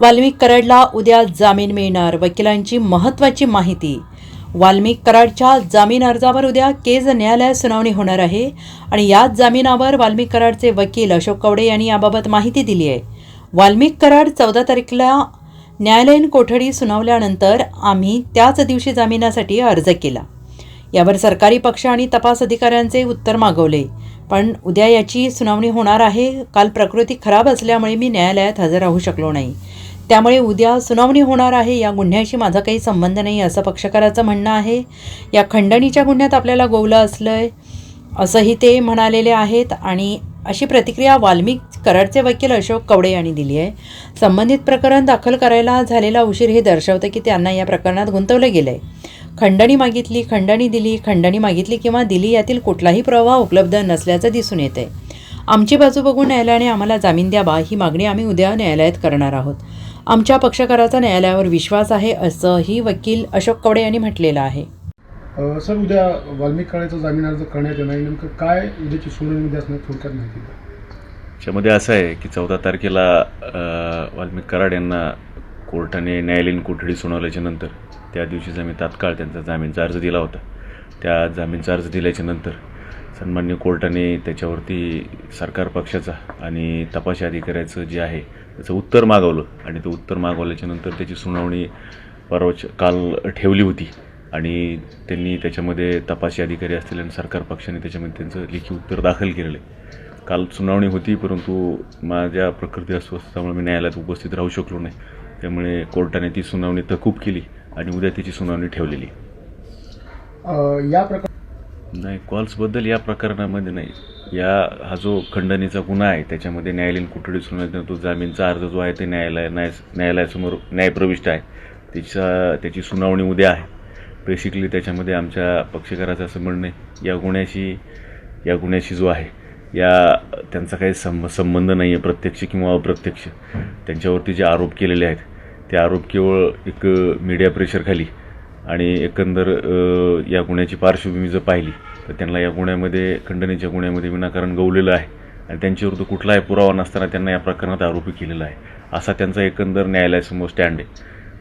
वाल्मिक कराडला उद्या जामीन मिळणार. वकिलांची महत्त्वाची माहिती. वाल्मिक कराडच्या जामीन अर्जावर उद्या केज न्यायालयात सुनावणी होणार आहे आणि याच जामिनावर वाल्मिक कराडचे वकील अशोक कवडे यांनी याबाबत माहिती दिली आहे. वाल्मिक कराड चौदा तारखेला न्यायालयीन कोठडी सुनावल्यानंतर आम्ही त्याच दिवशी जामिनासाठी अर्ज केला. यावर सरकारी पक्ष आणि तपास अधिकाऱ्यांचे उत्तर मागवले. पण उद्या याची सुनावणी होणार आहे. काल प्रकृती खराब असल्यामुळे मी न्यायालयात हजर राहू शकलो नाही. त्यामुळे उद्या सुनावणी होणार आहे. या गुन्ह्याशी माझा काही संबंध नाही असं पक्षकाराचं म्हणणं आहे. या खंडणीच्या गुन्ह्यात आपल्याला गोवलं असलं आहे असंही ते म्हणालेले आहेत. आणि अशी प्रतिक्रिया वाल्मिक कराडचे वकील अशोक कवडे यांनी दिली आहे. संबंधित प्रकरण दाखल करायला झालेला उशीर हे दर्शवतं की त्यांना या प्रकरणात गुंतवलं गेलं आहे खंडणी मागितली खंडणी दिली खंडणी मागितली किंवा दिली यातील कुठलाही पुरावा उपलब्ध नसल्याचं दिसून येत आहे आमची बाजू बघून न्यायालयाने आम्हाला जामीन द्यावा ही मागणी आम्ही उद्या न्यायालयात करणार आहोत. आमच्या पक्षकाराचा न्यायालयावर विश्वास आहे असंही वकील अशोक कवडे यांनी म्हटलेलं आहे. सर उद्या वाल्मिक काळेचा जामीन अर्ज करण्यात येणार. नेमकं काय उद्याची सुनावणीमध्ये असणार थोडक्यात माहिती त्याच्यामध्ये असं आहे की चौदा तारखेला वाल्मिक कराड यांना कोर्टाने न्यायालयीन कोठडी सुनावल्याच्या नंतर त्या दिवशीचा मी तात्काळ त्यांचा जामीनचा अर्ज दिला होता. त्या जामीनचा अर्ज दिल्याच्या नंतर सन्मान्य कोर्टाने त्याच्यावरती सरकार पक्षाचा आणि तपास अधिकाऱ्याचं जे आहे त्याचं उत्तर मागवलं आणि ते उत्तर मागवल्याच्या नंतर त्याची सुनावणी परवाच काल ठेवली होती आणि त्यांनी त्याच्यामध्ये तपासी अधिकारी असतील आणि सरकार पक्षाने त्याच्यामध्ये त्यांचं लेखी उत्तर दाखल केलेलं आहे. काल सुनावणी होती परंतु माझ्या प्रकृती अस्वस्थतामुळे मी न्यायालयात उपस्थित राहू शकलो नाही. त्यामुळे कोर्टाने ती सुनावणी तहकूब केली. आणि उद्या त्याची सुनावणी ठेवलेली. या प्रकार नाही कॉल्सबद्दल या प्रकरणामध्ये नाही. या हा जो खंडणीचा गुन्हा आहे त्याच्यामध्ये न्यायालयीन कोठडी सुनावणी तो जामीनचा अर्ज जो आहे ते न्यायालय न्याय न्यायालयासमोर न्यायप्रविष्ट आहे. त्याचा त्याची सुनावणी उद्या आहे. बेसिकली त्याच्यामध्ये आमच्या पक्षकाराचं असं म्हणणं आहे या गुन्ह्याशी या गुन्ह्याशी जो आहे या त्यांचा काही संब संबंध नाही आहे प्रत्यक्ष किंवा अप्रत्यक्ष. त्यांच्यावरती जे आरोप केलेले आहेत ते आरोप केवळ एक मीडिया प्रेशरखाली आणि एकंदर या गुन्ह्याची पार्श्वभूमी जर पाहिली तर त्यांना या गुन्ह्यामध्ये खंडणीच्या गुन्ह्यामध्ये विनाकारण गवलेलं आहे आणि त्यांच्याविरुद्ध कुठलाही पुरावा नसताना त्यांना या प्रकरणात आरोपी केलेला आहे. असा त्यांचा एकंदर न्यायालयासमोर स्टँड आहे.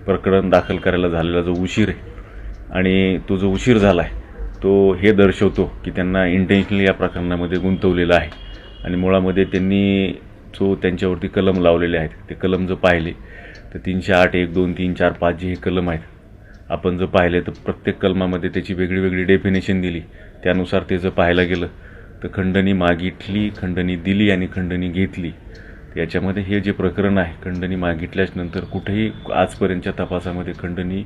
प्रकरण दाखल करायला झालेला जो उशीर आहे आणि तो जो उशीर झाला आहे तो हे दर्शवतो की त्यांना इंटेन्शनली या प्रकरणामध्ये गुंतवलेलं आहे. आणि मुळामध्ये त्यांनी जो त्यांच्यावरती कलम लावलेले आहेत ते कलम जर पाहिले तर तीनशे आठ एक दोन तीन चार पाच जे हे कलम आहेत आपण जर पाहिले तर प्रत्येक कलमामध्ये त्याची वेगळी वेगळी डेफिनेशन दिली. त्यानुसार ते जर पाहायला गेलं तर खंडणी मागितली खंडणी दिली आणि खंडणी घेतली. याच्यामध्ये हे जे प्रकरण आहे खंडणी मागितल्याच नंतर कुठेही आजपर्यंतच्या तपासामध्ये खंडणी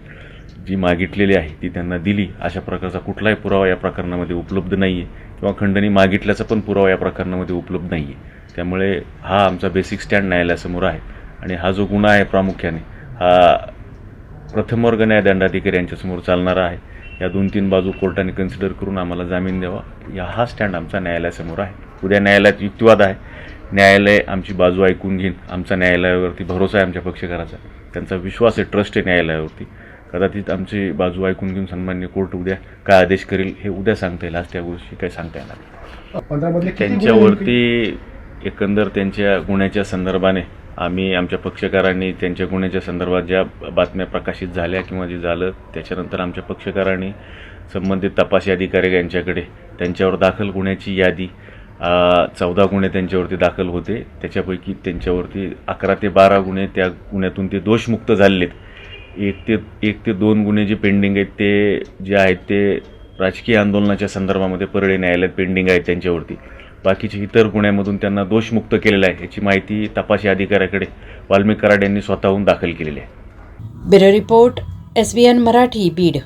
जी मागितलेली आहे ती त्यांना दिली. अशा प्रकारचा कुठलाही पुरावा या प्रकरणामध्ये उपलब्ध नाही आहे किंवा खंडणी मागितल्याचा पण पुरावा या प्रकरणामध्ये उपलब्ध नाही आहे त्यामुळे हा आमचा बेसिक स्टँड न्यायालयासमोर आहे. आणि हा जो गुन्हा आहे प्रामुख्याने हा प्रथम वर्ग न्यायदंडाधिकारी यांच्यासमोर चालणारा आहे. या दोन तीन बाजू कोर्टाने कन्सिडर करून आम्हाला जामीन द्यावा. या हा स्टँड आमचा न्यायालयासमोर आहे. उद्या न्यायालयात युक्तिवाद आहे. न्यायालय आमची बाजू ऐकून घेईन आमचा न्यायालयावरती भरोसा आहे आमच्या पक्षकाराचा. त्यांचा विश्वास आहे ट्रस्ट आहे न्यायालयावरती. कदाचित आमची बाजू ऐकून घेऊन सन्मान्य कोर्ट उद्या काय आदेश करेल हे उद्या सांगता येईल. आज त्या गोष्टी काही सांगता येणार? त्यांच्यावरती एकंदर त्यांच्या गुन्ह्याच्या संदर्भाने आम्ही आमच्या पक्षकारांनी त्यांच्या गुन्ह्याच्या संदर्भात ज्या बातम्या प्रकाशित झाल्या किंवा जे झालं त्याच्यानंतर आमच्या पक्षकारांनी संबंधित तपासी अधिकारी यांच्याकडे त्यांच्यावर दाखल गुन्ह्याची यादी चौदा गुन्हे त्यांच्यावरती दाखल होते. त्याच्यापैकी त्यांच्यावरती अकरा ते बारा गुन्हे त्या गुन्ह्यातून ते दोषमुक्त झालेत. आहेत एक ते एक ते दोन गुन्हे जे पेंडिंग आहेत ते जे आहेत ते राजकीय आंदोलनाच्या संदर्भामध्ये परळी न्यायालयात पेंडिंग आहेत त्यांच्यावरती. बाकीचे इतर गुन्ह्यामधून त्यांना दोषमुक्त केलेलं आहे याची माहिती तपासी अधिकाऱ्याकडे वाल्मिक कराड यांनी स्वतःहून दाखल केलेली आहे. Bureau report S B N Marathi Beed.